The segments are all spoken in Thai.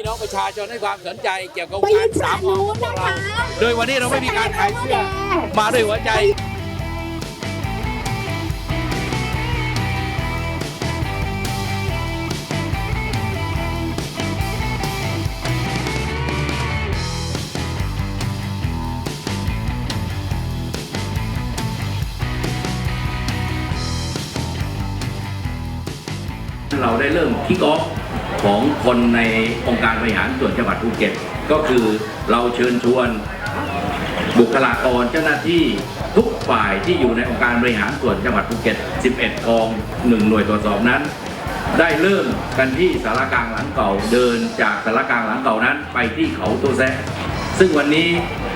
พี่น้องประชาชนให้ความสนใจเกี่ยวกับไปกายืรนสาฝั่มงอนู้นของนะเราคะ โดยวันนี้เราไม่มีการขายเสื้อมาด้วยหัวใจ เราได้เริ่มคิกออฟ ของคนในองค์การบริหารส่วนจังหวัดภูเก็ต ก็คือเราเชิญชวนบุคลากรเจ้าหน้าที่ทุกฝ่ายที่อยู่ในองค์การบริหารส่วนจังหวัดภูเก็ต 11 กอง 1 หน่วยตรวจสอบนั้น ได้เริ่มกันที่สารกลางหลังเก่าเดินจากสารกลางหลังเก่านั้นไปที่เขาตัวแซะซึ่งวันนี้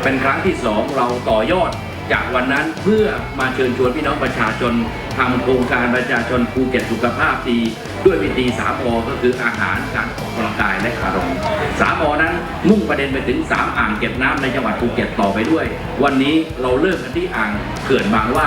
เป็นครั้งที่สองเราต่อยอดจากวันนั้นเพื่อมาเชิญชวนพี่น้องประชาชน ทำโครงการประชาชนภูเก็ตสุขภาพดี ด้วยวิธี3อก็คืออาหารการออกกำลังกายและคารมสามอนั้นมุ่งประเด็นไปถึง 3 อ่างเก็บน้ำในจังหวัดภูเก็ตต่อไปด้วย วันนี้เราเริ่มกันที่อ่างเขื่อนบางว่า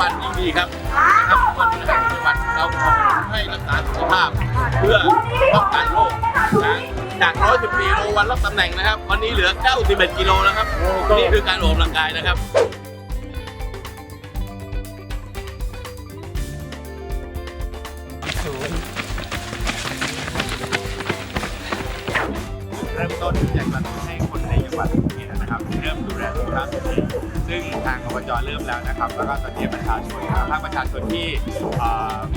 วันยิ่งดีครับนะครับวันพฤหัสจังหวัดเราขอให้รักษาสุขภาพ เพื่อป้องกันโรคนะจาก110กิโลวันรับตำแหน่งนะครับ วันนี้เหลือ 91กิโลแล้วครับนี่คือการออกกำลังกายนะครับเริ่มต้นจากการให้คนในจังหวัดภูเก็ต นะครับเริ่มดูแลสุขภาพตัวเองซึ่งทางอบจเริ่มแล้วนะครับ แล้วก็ตอนนี้ประชาชนนะครับภาคประชาชนที่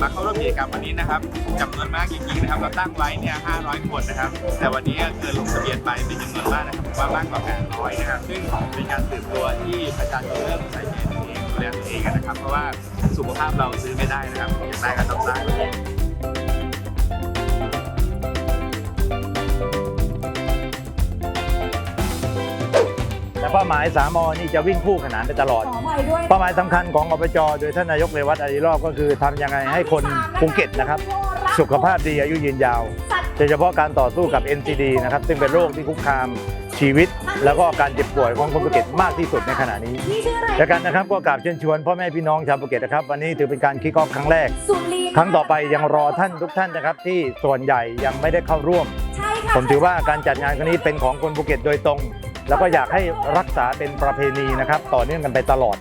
มาเข้าร่วมกิจกรรมวันนี้นะครับจำนวนมากจริงๆนะครับเราตั้งไว้เนี่ย 500 คนนะครับ แต่วันนี้เกินลงทะเบียนไปเป็นจำนวนมากนะครับว่ามากกว่า 800 นะครับ ซึ่งเป็นการตื่นตัวที่ประชาชนเริ่มใส่ใจตัวเองดูแลตัวเองกันนะครับ เพราะว่าสุขภาพเราซื้อไม่ได้นะครับอยากได้ก็ต้องสร้าง แต่เป้าหมายสามอนี่จะวิ่งคู่ขนานไปตลอด ขอไว้ด้วยเป้าหมายสำคัญของอบจโดยท่านนายกเรวัตอารีรอบก็คือทำยังไงให้คนภูเก็ตนะครับ สุขภาพดีอายุยืนยาว โดยเฉพาะการต่อสู้กับ NCD นะครับ ซึ่งเป็นโรคที่คุกคามชีวิต แล้วก็การเจ็บป่วยของคนภูเก็ตมากที่สุดในขณะนี้นี่ชื่ออะไรและกันนะครับก็กราบเชิญชวนพ่อแม่พี่น้องชาวภูเก็ตนะครับ วันนี้ถือเป็นการคิกออฟครั้งแรก สุรีครั้งต่อไปยังรอท่านทุกท่านนะครับ ที่ส่วนใหญ่ยังไม่ได้เข้าร่วม ใช่ค่ะผมถือว่าการจัดงานครั้งนี้เป็นของคนภูเก็ตโดยตรง แล้วก็อยากให้รักษาเป็นประเพณีนะครับต่อเนื่องกันไปตลอด